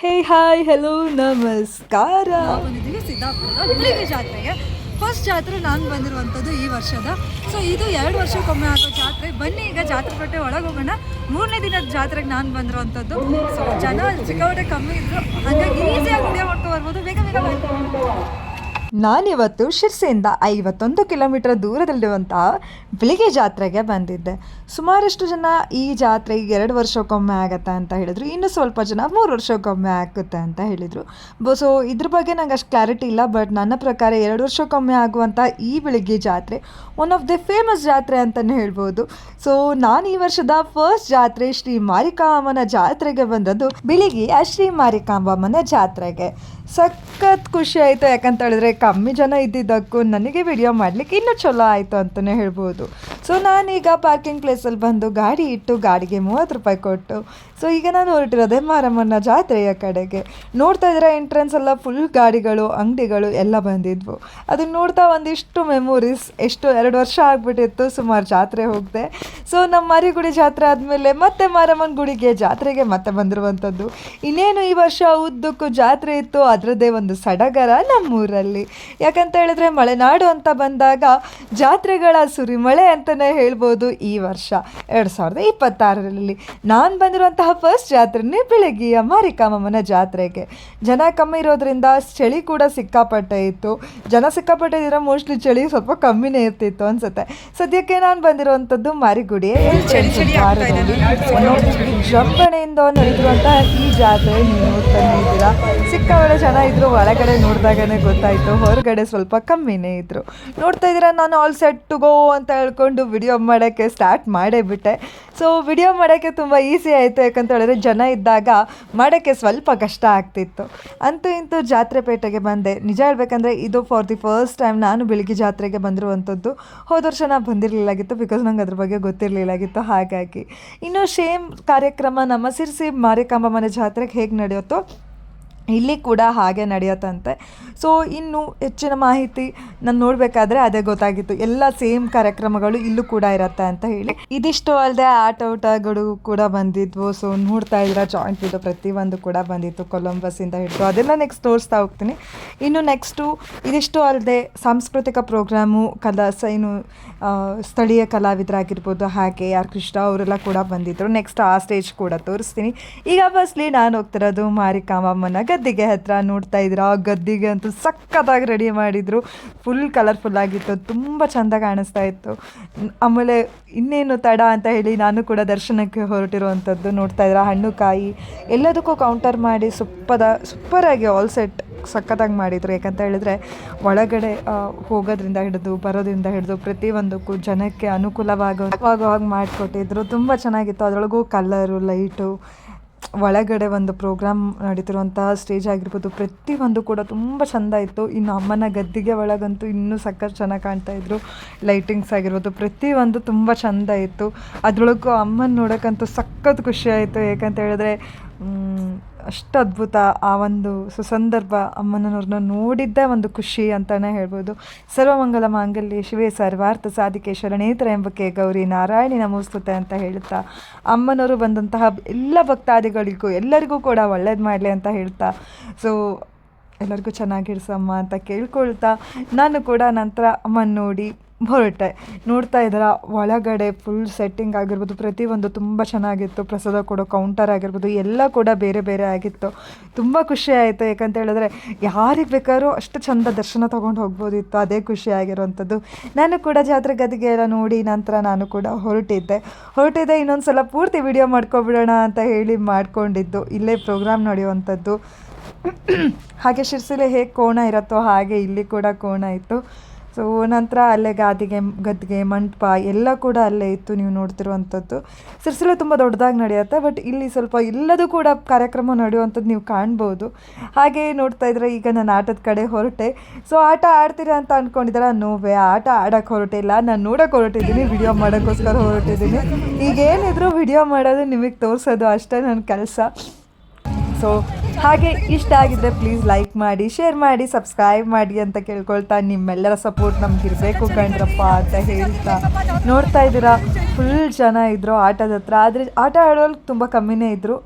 ಹೇ hi hello ನಮಸ್ಕಾರ. ಸಿದ್ದಾಪುರದ ಜಾತ್ರೆಗೆ. First ಜಾತ್ರೆ ನಾನು ಬಂದಿರುವಂಥದ್ದು ಈ ವರ್ಷದ. ಸೊ ಇದು ಎರಡು ವರ್ಷಕ್ಕೊಮ್ಮೆ ಆಗೋ ಜಾತ್ರೆ. ಬನ್ನಿ, ಈಗ ಜಾತ್ರೆ ಬಟ್ಟೆ ಒಳಗೆ ಹೋಗೋಣ. ಮೂರನೇ ದಿನದ ಜಾತ್ರೆಗೆ ನಾನು ಬಂದಿರುವಂಥದ್ದು. ಸೊ ಜನ ಸಿಕ್ಕಾಪಟ್ಟೆ ಕಮ್ಮಿ ಇದ್ರು. ಹಾಗಾಗಿ ಈಸಿಯಾಗಿ ವಿಡಿಯೋ ಮಾಡ್ಕೊ ಬರ್ಬೋದು. ಬೇಗ ಬೇಗ. ನಾನಿವತ್ತು ಶಿರ್ಸೆಯಿಂದ ಐವತ್ತೊಂದು ಕಿಲೋಮೀಟರ್ ದೂರದಲ್ಲಿರುವಂತಹ ಬೆಳಿಗ್ಗೆ ಜಾತ್ರೆಗೆ ಬಂದಿದ್ದೆ. ಸುಮಾರಷ್ಟು ಜನ ಈ ಜಾತ್ರೆ ಎರಡು ವರ್ಷಕ್ಕೊಮ್ಮೆ ಆಗತ್ತೆ ಅಂತ ಹೇಳಿದ್ರು. ಇನ್ನು ಸ್ವಲ್ಪ ಜನ ಮೂರು ವರ್ಷಕ್ಕೊಮ್ಮೆ ಆಗುತ್ತೆ ಅಂತ ಹೇಳಿದರು. ಸೊ ಇದ್ರ ಬಗ್ಗೆ ನಂಗೆ ಅಷ್ಟು ಕ್ಲಾರಿಟಿ ಇಲ್ಲ ಬಟ್ ನನ್ನ ಪ್ರಕಾರ ಎರಡು ವರ್ಷಕ್ಕೊಮ್ಮೆ ಆಗುವಂಥ ಈ ಬೆಳಿಗ್ಗೆ ಜಾತ್ರೆ ಒನ್ ಆಫ್ ದಿ ಫೇಮಸ್ ಜಾತ್ರೆ ಅಂತಲೇ ಹೇಳ್ಬೋದು. ಸೊ ನಾನು ಈ ವರ್ಷದ ಫಸ್ಟ್ ಜಾತ್ರೆ ಶ್ರೀ ಮಾರಿಕಾಂಬನ ಜಾತ್ರೆಗೆ ಬಂದದ್ದು ಬೆಳಿಗ್ಗೆ ಆ ಶ್ರೀ ಮಾರಿಕಾಂಬಮ್ಮನ ಜಾತ್ರೆಗೆ. ಸಖತ್ ಖುಷಿ ಆಯಿತು ಯಾಕಂತ ಹೇಳಿದ್ರೆ ಕಮ್ಮಿ ಜನ ಇದ್ದಿದ್ದಕ್ಕೂ ನನಗೆ ವಿಡಿಯೋ ಮಾಡಲಿಕ್ಕೆ ಇನ್ನೂ ಚಲೋ ಆಯಿತು ಅಂತಲೇ ಹೇಳ್ಬೋದು. ಸೊ ನಾನೀಗ ಪಾರ್ಕಿಂಗ್ ಪ್ಲೇಸಲ್ಲಿ ಬಂದು ಗಾಡಿ ಇಟ್ಟು ಗಾಡಿಗೆ ಮೂವತ್ತು ರೂಪಾಯಿ ಕೊಟ್ಟು ಸೊ ಈಗ ನಾನು ಹೊರಟಿರೋದೆ ಮಾರಮ್ಮನ ಜಾತ್ರೆಯ ಕಡೆಗೆ. ನೋಡ್ತಾ ಇದ್ರೆ ಎಂಟ್ರೆನ್ಸ್ ಎಲ್ಲ ಫುಲ್ ಗಾಡಿಗಳು, ಅಂಗಡಿಗಳು ಎಲ್ಲ ಬಂದಿದ್ವು. ಅದನ್ನ ನೋಡ್ತಾ ಒಂದಿಷ್ಟು ಮೆಮೊರೀಸ್ ಎಷ್ಟು ಎರಡು ವರ್ಷ ಆಗಿಬಿಟ್ಟಿತ್ತು ಸುಮಾರು ಜಾತ್ರೆ ಹೋಗಿದೆ. ಸೊ ನಮ್ಮ ಮಾರಿಗುಡಿ ಜಾತ್ರೆ ಆದಮೇಲೆ ಮತ್ತೆ ಮಾರಮ್ಮನ ಗುಡಿಗೆ ಜಾತ್ರೆಗೆ ಮತ್ತೆ ಬಂದಿರುವಂಥದ್ದು. ಇನ್ನೇನು ಈ ವರ್ಷ ಉದ್ದಕ್ಕೂ ಜಾತ್ರೆ ಇತ್ತು, ಅದರದ್ದೇ ಒಂದು ಸಡಗರ ನಮ್ಮೂರಲ್ಲಿ. ಯಾಕಂತ ಹೇಳಿದ್ರೆ ಮಲೆನಾಡು ಅಂತ ಬಂದಾಗ ಜಾತ್ರೆಗಳ ಸುರಿಮಳೆ ಅಂತಲೇ ಹೇಳ್ಬೋದು ಈ ವರ್ಷ. ಎರಡು ಸಾವಿರದ ಇಪ್ಪತ್ತಾರರಲ್ಲಿ ನಾನು ಬಂದಿರುವಂತಹ ಫಸ್ಟ್ ಜಾತ್ರೆನೇ ಬೆಳಗ್ಗೆಯ ಮಾರಿಕಾಮಮ್ಮನ ಜಾತ್ರೆಗೆ. ಜನ ಕಮ್ಮಿ ಇರೋದ್ರಿಂದ ಚಳಿ ಕೂಡ ಸಿಕ್ಕಾಪಟ್ಟೆ ಇತ್ತು. ಜನ ಸಿಕ್ಕಾಪಟ್ಟೆ ಇದ್ರೆ ಮೋಸ್ಟ್ಲಿ ಚಳಿ ಸ್ವಲ್ಪ ಕಮ್ಮಿನೇ ಇರ್ತಿತ್ತು ಅನ್ಸುತ್ತೆ. ಸದ್ಯಕ್ಕೆ ನಾನು ಬಂದಿರುವಂಥದ್ದು ಮಾರಿಗುಡಿ ಜಂಬಣೆಯಿಂದ ನಡೆದಿರುವಂತಹ ಈ ಜಾತ್ರೆ ನೀವು ನೋಡ್ತಾನೆ ಇದ್ದೀರಾ. ಸಿಕ್ಕಾಪಟ್ಟೆ ಜನ ಇದ್ರು, ಒಳಗಡೆ ನೋಡಿದಾಗನೇ ಗೊತ್ತಾಯ್ತು. ಹೊರಗಡೆ ಸ್ವಲ್ಪ ಕಮ್ಮಿನೇ ಇದ್ರು. ನೋಡ್ತಾ ಇದ್ದೀರಾ, ನಾನು ಆಲ್ ಸೆಟ್ ಟು ಗೋ ಅಂತ ಹೇಳ್ಕೊಂಡು ವಿಡಿಯೋ ಮಾಡೋಕ್ಕೆ ಸ್ಟಾರ್ಟ್ ಮಾಡೇ ಬಿಟ್ಟೆ. ಸೊ ವಿಡಿಯೋ ಮಾಡೋಕ್ಕೆ ತುಂಬ ಈಸಿ ಆಯಿತು. ಯಾಕಂತ ಹೇಳಿದ್ರೆ ಜನ ಇದ್ದಾಗ ಮಾಡೋಕ್ಕೆ ಸ್ವಲ್ಪ ಕಷ್ಟ ಆಗ್ತಿತ್ತು. ಅಂತೂ ಇಂತೂ ಜಾತ್ರೆ ಪೇಟೆಗೆ ಬಂದೆ. ನಿಜ ಹೇಳ್ಬೇಕಂದ್ರೆ ಇದು ಫಾರ್ ದಿ ಫಸ್ಟ್ ಟೈಮ್ ನಾನು ಬೆಳಿಗ್ಗೆ ಜಾತ್ರೆಗೆ ಬಂದಿರುವಂಥದ್ದು. ಹೋದ ವರ್ಷ ನಾನು ಬಂದಿರಲಿಲ್ಲಾಗಿತ್ತು ಬಿಕಾಸ್ ನಂಗೆ ಅದ್ರ ಬಗ್ಗೆ ಗೊತ್ತಿರಲಿಲ್ಲಾಗಿತ್ತು ಹಾಗಾಗಿ. ಇನ್ನು ಸೇಮ್ ಕಾರ್ಯಕ್ರಮ ನಮ್ಮ ಸಿರ್ಸಿ ಮಾರಿಕಾಂಬ ಮನೆ ಜಾತ್ರೆಗೆ ಹೇಗೆ ನಡೆಯುತ್ತೋ ಇಲ್ಲಿ ಕೂಡ ಹಾಗೆ ನಡೆಯುತ್ತಂತೆ. ಸೊ ಇನ್ನು ಹೆಚ್ಚಿನ ಮಾಹಿತಿ ನಾನು ನೋಡಬೇಕಾದ್ರೆ ಅದೇ ಗೊತ್ತಾಗಿತ್ತು. ಎಲ್ಲ ಸೇಮ್ ಕಾರ್ಯಕ್ರಮಗಳು ಇಲ್ಲೂ ಕೂಡ ಇರತ್ತೆ ಅಂತ ಹೇಳಿ. ಇದಿಷ್ಟು ಅಲ್ಲದೆ ಆಟ ಊಟಗಳು ಕೂಡ ಬಂದಿದ್ವು. ಸೊ ನೋಡ್ತಾ ಇದ್ರೆ ಜಾಯಿಂಟ್ ವಿಡಿಯೋ ಪ್ರತಿಯೊಂದು ಕೂಡ ಬಂದಿತ್ತು ಕೊಲಂಬಸ್ಸಿಂದ ಹಿಡಿದು. ಅದೆಲ್ಲ ನೆಕ್ಸ್ಟ್ ತೋರಿಸ್ತಾ ಹೋಗ್ತೀನಿ. ಇನ್ನು ನೆಕ್ಸ್ಟು ಇದಿಷ್ಟು ಅಲ್ಲದೆ ಸಾಂಸ್ಕೃತಿಕ ಪ್ರೋಗ್ರಾಮು ಕಲಾ, ಸ ಏನು ಸ್ಥಳೀಯ ಕಲಾವಿದರಾಗಿರ್ಬೋದು, ಹಾಗೆ ಆರ್ ಕೃಷ್ಣ ಅವರೆಲ್ಲ ಕೂಡ ಬಂದಿದ್ದರು ನೆಕ್ಸ್ಟ್ ಆ ಸ್ಟೇಜ್ ಕೂಡ ತೋರಿಸ್ತೀನಿ. ಈಗ ಬಸ್ಲಿ ನಾನು ಹೋಗ್ತಿರೋದು ಮಾರಿಕಾಮಮ್ಮನ ಗದ್ದಿಗೆ ಹತ್ರ ನೋಡ್ತಾ ಇದ್ದೀರಾ ಗದ್ದಿಗೆ ಅಂತೂ ಸಖತ್ತಾಗಿ ರೆಡಿ ಮಾಡಿದರು. ಫುಲ್ ಕಲರ್ಫುಲ್ ಆಗಿತ್ತು. ತುಂಬ ಚೆಂದ ಕಾಣಿಸ್ತಾ ಇತ್ತು. ಆಮೇಲೆ ಇನ್ನೇನು ತಡ ಅಂತ ಹೇಳಿ ನಾನು ಕೂಡ ದರ್ಶನಕ್ಕೆ ಹೊರಟಿರುವಂಥದ್ದು ನೋಡ್ತಾ ಇದ್ದೀರಾ ಹಣ್ಣು ಕಾಯಿ ಎಲ್ಲದಕ್ಕೂ ಕೌಂಟರ್ ಮಾಡಿ ಸುಪ್ಪದ ಸೂಪರಾಗಿ ಆಲ್ ಸೆಟ್ ಸಖತ್ತಾಗಿ ಮಾಡಿದ್ರು. ಯಾಕಂತ ಹೇಳಿದ್ರೆ ಒಳಗಡೆ ಹೋಗೋದ್ರಿಂದ ಹಿಡಿದು, ಬರೋದ್ರಿಂದ ಹಿಡಿದು ಪ್ರತಿಯೊಂದಕ್ಕೂ ಜನಕ್ಕೆ ಅನುಕೂಲವಾಗೋ ಮಾಡಿಕೊಟ್ಟಿದ್ರು. ತುಂಬ ಚೆನ್ನಾಗಿತ್ತು. ಅದರೊಳಗೂ ಕಲರು ಲೈಟು ಒಳಗಡೆ ಒಂದು ಪ್ರೋಗ್ರಾಮ್ ನಡೀತಿರುವಂತಹ ಸ್ಟೇಜ್ ಆಗಿರ್ಬೋದು, ಪ್ರತಿಯೊಂದು ಕೂಡ ತುಂಬ ಚೆಂದ ಇತ್ತು. ಇನ್ನು ಅಮ್ಮನ ಗದ್ದಿಗೆ ಒಳಗಂತೂ ಇನ್ನೂ ಸಖತ್ ಚೆನ್ನಾಗಿ ಕಾಣ್ತಾ ಇದ್ರು. ಲೈಟಿಂಗ್ಸ್ ಆಗಿರ್ಬೋದು, ಪ್ರತಿಯೊಂದು ತುಂಬ ಚೆಂದ ಇತ್ತು. ಅದರೊಳಗೂ ಅಮ್ಮನ ನೋಡೋಕ್ಕಂತೂ ಸಖತ್ ಖುಷಿ ಆಯಿತು. ಯಾಕಂತ ಹೇಳಿದ್ರೆ ಅಷ್ಟು ಅದ್ಭುತ ಆ ಒಂದು ಸುಸಂದರ್ಭ ಅಮ್ಮನವ್ರನ್ನ ನೋಡಿದ್ದೇ ಒಂದು ಖುಷಿ ಅಂತಲೇ ಹೇಳ್ಬೋದು. ಸರ್ವಮಂಗಲ ಮಾಂಗಲ್ಯ ಶಿವೇ ಸರ್ವಾರ್ಥ ಸಾಧಿಕೆ ಶರಣೇತರ ಎಂಬಕ್ಕೆ ಗೌರಿ ನಾರಾಯಣಿ ನಮೋಸ್ತುತೆ ಅಂತ ಹೇಳ್ತಾ, ಅಮ್ಮನವರು ಬಂದಂತಹ ಎಲ್ಲ ಭಕ್ತಾದಿಗಳಿಗೂ ಎಲ್ಲರಿಗೂ ಕೂಡ ಒಳ್ಳೇದು ಮಾಡಲಿ ಅಂತ ಹೇಳ್ತಾ. ಸೊ ಎಲ್ಲರಿಗೂ ಚೆನ್ನಾಗಿರ್ಸಮ್ಮ ಅಂತ ಕೇಳ್ಕೊಳ್ತಾ, ನಾನು ಕೂಡ ನಂತರ ಅಮ್ಮನ ನೋಡಿ ಹೊರಟೆ. ನೋಡ್ತಾ ಇದ್ದೀರ, ಒಳಗಡೆ ಫುಲ್ ಸೆಟ್ಟಿಂಗ್ ಆಗಿರ್ಬೋದು, ಪ್ರತಿಯೊಂದು ತುಂಬ ಚೆನ್ನಾಗಿತ್ತು. ಪ್ರಸಾದ ಕೊಡೋ ಕೌಂಟರ್ ಆಗಿರ್ಬೋದು, ಎಲ್ಲ ಕೂಡ ಬೇರೆ ಬೇರೆ ಆಗಿತ್ತು. ತುಂಬ ಖುಷಿ ಆಯಿತು. ಯಾಕಂತ ಹೇಳಿದ್ರೆ, ಯಾರಿಗೆ ಬೇಕಾದ್ರೂ ಅಷ್ಟು ಚಂದ ದರ್ಶನ ತೊಗೊಂಡು ಹೋಗ್ಬೋದಿತ್ತು. ಅದೇ ಖುಷಿ ಆಗಿರೋವಂಥದ್ದು. ನಾನು ಕೂಡ ಜಾತ್ರೆ ಗದಿಗೆ ಎಲ್ಲ ನೋಡಿ ನಂತರ ನಾನು ಕೂಡ ಹೊರಟಿದ್ದೆ. ಹೊರಟಿದ್ದೆ ಇನ್ನೊಂದು ಸಲ ಪೂರ್ತಿ ವಿಡಿಯೋ ಮಾಡ್ಕೊಬಿಡೋಣ ಅಂತ ಹೇಳಿ ಮಾಡ್ಕೊಂಡಿದ್ದು. ಇಲ್ಲೇ ಪ್ರೋಗ್ರಾಮ್ ನಡೆಯುವಂಥದ್ದು. ಹಾಗೆ, ಶಿರ್ಸಿಲೆ ಹೇಗೆ ಕೋಣ ಇರುತ್ತೋ ಹಾಗೆ ಇಲ್ಲಿ ಕೂಡ ಕೋಣ ಇತ್ತು. ಸೊ ನಂತರ ಅಲ್ಲೇ ಗಾದಿಗೆ, ಗದ್ದಿಗೆ ಮಂಟಪ ಎಲ್ಲ ಕೂಡ ಅಲ್ಲೇ ಇತ್ತು ನೀವು ನೋಡ್ತಿರುವಂಥದ್ದು. ಸಿರ್ಸಿಲ ತುಂಬ ದೊಡ್ಡದಾಗಿ ನಡೆಯುತ್ತೆ ಬಟ್ ಇಲ್ಲಿ ಸ್ವಲ್ಪ ಎಲ್ಲದೂ ಕೂಡ ಕಾರ್ಯಕ್ರಮ ನಡೆಯುವಂಥದ್ದು ನೀವು ಕಾಣ್ಬೋದು. ಹಾಗೆ ನೋಡ್ತಾ ಇದ್ರೆ ಈಗ ನಾನು ಆಟದ ಕಡೆ ಹೊರಟೆ. ಸೊ ಆಟ ಆಡ್ತೀರಾ ಅಂತ ಅಂದ್ಕೊಂಡಿದ್ದೀರಾ ನೋವೇ ಆಟ ಆಡೋಕ್ಕೆ ಹೊರಟಿಲ್ಲ ನಾನು ನೋಡೋಕೆ ಹೊರಟಿದ್ದೀನಿ ವಿಡಿಯೋ ಮಾಡೋಕ್ಕೋಸ್ಕರ ಹೊರಟಿದ್ದೀನಿ. ಈಗೇನಿದ್ರು ವಿಡಿಯೋ ಮಾಡೋದು ನಿಮಗೆ ತೋರಿಸೋದು ಅಷ್ಟೇ ನನ್ನ ಕೆಲಸ. ಸೊ ಹಾಗೆ ಇಷ್ಟ ಆಗಿದ್ರೆ ಪ್ಲೀಸ್ ಲೈಕ್ ಮಾಡಿ ಶೇರ್ ಮಾಡಿ ಸಬ್ಸ್ಕ್ರೈಬ್ ಮಾಡಿ ಅಂತ ಕೇಳ್ಕೊಳ್ತಾ ನಿಮ್ಮೆಲ್ಲರ ಸಪೋರ್ಟ್ ನಮ್ಗೆ ಇರಬೇಕು ಕಣ್ರಪ್ಪ ಅಂತ ಹೇಳ್ತಾ ನೋಡ್ತಾ ಇದ್ದೀರಾ. ಫುಲ್ ಜನ ಇದ್ದರು ಆಟದ ಹತ್ರ. ಆದರೆ ಆಟ ಆಡೋರು ತುಂಬ ಕಮ್ಮಿನೇ ಇದ್ದರು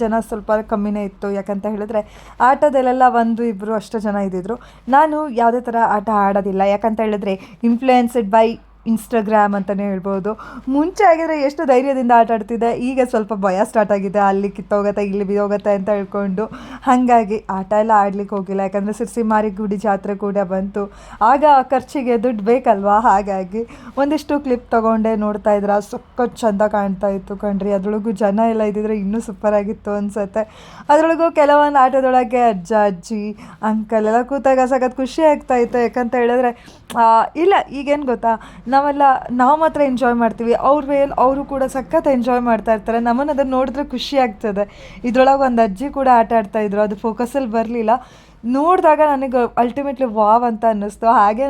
ಜನ ಸ್ವಲ್ಪ ಕಮ್ಮಿನೇ ಇತ್ತು. ಯಾಕಂತ ಹೇಳಿದ್ರೆ ಆಟದಲ್ಲೆಲ್ಲ ಒಂದು ಇಬ್ಬರು ಅಷ್ಟು ಜನ ಇದ್ದಿದ್ರು. ನಾನು ಯಾವುದೇ ಥರ ಆಟ ಆಡೋದಿಲ್ಲ. ಯಾಕಂತ ಹೇಳಿದ್ರೆ ಇನ್ಫ್ಲೂಯೆನ್ಸ್ಡ್ ಬೈ ಇನ್ಸ್ಟಾಗ್ರಾಮ್ ಅಂತಲೇ ಹೇಳ್ಬೋದು. ಮುಂಚೆ ಆಗಿದ್ರೆ ಎಷ್ಟು ಧೈರ್ಯದಿಂದ ಆಟ ಆಡ್ತಿದ್ದೆ, ಈಗ ಸ್ವಲ್ಪ ಭಯ ಸ್ಟಾರ್ಟ್ ಆಗಿದೆ. ಅಲ್ಲಿ ಕಿತ್ತೋಗತ್ತೆ, ಇಲ್ಲಿ ಬಿದ್ದೋಗತ್ತೆ ಅಂತ ಹೇಳ್ಕೊಂಡು ಹಾಗಾಗಿ ಆಟ ಎಲ್ಲ ಆಡ್ಲಿಕ್ಕೆ ಹೋಗಿಲ್ಲ. ಯಾಕಂದರೆ ಸಿರ್ಸಿ ಮಾರಿಗುಡಿ ಜಾತ್ರೆ ಕೂಡ ಬಂತು. ಆಗ ಖರ್ಚಿಗೆ ದುಡ್ಡು ಬೇಕಲ್ವಾ? ಹಾಗಾಗಿ ಒಂದಿಷ್ಟು ಕ್ಲಿಪ್ ತೊಗೊಂಡೆ, ನೋಡ್ತಾ ಇದ್ರ. ಸೊಕ್ಕ ಚಂದ ಕಾಣ್ತಾ ಇತ್ತು ಕಣ್ರಿ. ಅದರೊಳಗೂ ಜನ ಎಲ್ಲ ಇದ್ದಿದ್ರೆ ಇನ್ನೂ ಸೂಪರಾಗಿತ್ತು ಅನ್ಸುತ್ತೆ. ಅದರೊಳಗೂ ಕೆಲವೊಂದು ಆಟದೊಳಗೆ ಅಜ್ಜ, ಅಜ್ಜಿ ಅಂಕಲ್ ಎಲ್ಲ ಕೂತಾಗ ಸಖತ್ ಖುಷಿ ಆಗ್ತಾ ಇತ್ತು. ಯಾಕಂತ ಹೇಳಿದ್ರೆ ಇಲ್ಲ, ಈಗೇನು ಗೊತ್ತಾ? ನಾವೆಲ್ಲ, ನಾವು ಮಾತ್ರ ಎಂಜಾಯ್ ಮಾಡ್ತೀವಿ. ಅವ್ರ ವೇಲ್ ಅವರು ಕೂಡ ಸಖತ್ ಎಂಜಾಯ್ ಮಾಡ್ತಾ ಇರ್ತಾರೆ. ನಮ್ಮನ್ನು ಅದನ್ನು ನೋಡಿದ್ರೆ ಖುಷಿ ಆಗ್ತದೆ. ಇದ್ರೊಳಗೆ ಒಂದು ಅಜ್ಜಿ ಕೂಡ ಆಟ ಆಡ್ತಾ ಇದ್ರು. ಅದು ಫೋಕಸಲ್ಲಿ ಬರಲಿಲ್ಲ. ನೋಡಿದಾಗ ನನಗೆ ಅಲ್ಟಿಮೇಟ್ಲಿ ವಾವ್ ಅಂತ ಅನ್ನಿಸ್ತು. ಹಾಗೆ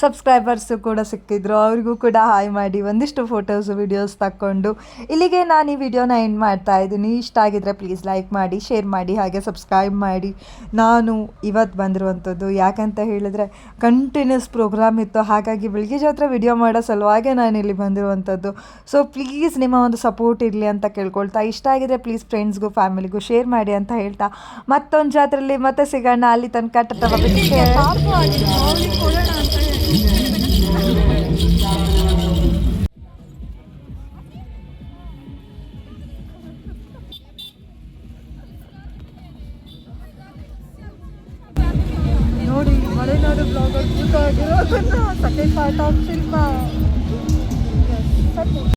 ಸಬ್ಸ್ಕ್ರೈಬರ್ಸು ಕೂಡ ಸಿಕ್ಕಿದ್ರು. ಅವ್ರಿಗೂ ಕೂಡ ಹಾಯ್ ಮಾಡಿ. ಒಂದಿಷ್ಟು ಫೋಟೋಸು ವಿಡಿಯೋಸ್ ತಕ್ಕೊಂಡು. ಇಲ್ಲಿಗೆ ನಾನು ಈ ವಿಡಿಯೋನ ಎಂಡ್ ಮಾಡ್ತಾ ಇದ್ದೀನಿ. ಇಷ್ಟ ಆಗಿದ್ರೆ ಪ್ಲೀಸ್ ಲೈಕ್ ಮಾಡಿ ಶೇರ್ ಮಾಡಿ, ಹಾಗೆ ಸಬ್ಸ್ಕ್ರೈಬ್ ಮಾಡಿ. ನಾನು ಇವತ್ತು ಬಂದಿರುವಂಥದ್ದು ಯಾಕಂತ ಹೇಳಿದ್ರೆ ಕಂಟಿನ್ಯೂಸ್ ಪ್ರೋಗ್ರಾಮ್ ಇತ್ತು. ಹಾಗಾಗಿ ಬೆಳಗ್ಗೆ ಜಾತ್ರೆ ವಿಡಿಯೋ ಮಾಡೋ ಸಲುವಾಗೆ ನಾನು ಇಲ್ಲಿ ಬಂದಿರುವಂಥದ್ದು. ಸೊ ಪ್ಲೀಸ್ ನಿಮ್ಮ ಒಂದು ಸಪೋರ್ಟ್ ಇರಲಿ ಅಂತ ಕೇಳ್ಕೊಳ್ತಾ. ಇಷ್ಟ ಆಗಿದ್ರೆ ಪ್ಲೀಸ್ ಫ್ರೆಂಡ್ಸ್ಗೂ ಫ್ಯಾಮಿಲಿಗೂ ಶೇರ್ ಮಾಡಿ ಅಂತ ಹೇಳ್ತಾ. ಮತ್ತೊಂದು ಜಾತ್ರೆಯಲ್ಲಿ ಮತ್ತೆ ಸಿಗೋಣ. ಅಲ್ಲಿ ತನಕ ಟಟ ಹೀಗೆ ಪಾಪು ಆಗಿದೆ ಅವ್ರಿಗೆ ಕೊಡೋಣ ಅಂತ ಹೇಳಿ ನೋಡಿ ಮಲೆನಾಡು ಬ್ಲಾಗರ್ ಕೂತಾಗಿರೋದನ್ನ ಸೆಕೆಂಡ್ ಪಾರ್ಟ್ ಆಫ್ ಶಿಲ್ಪ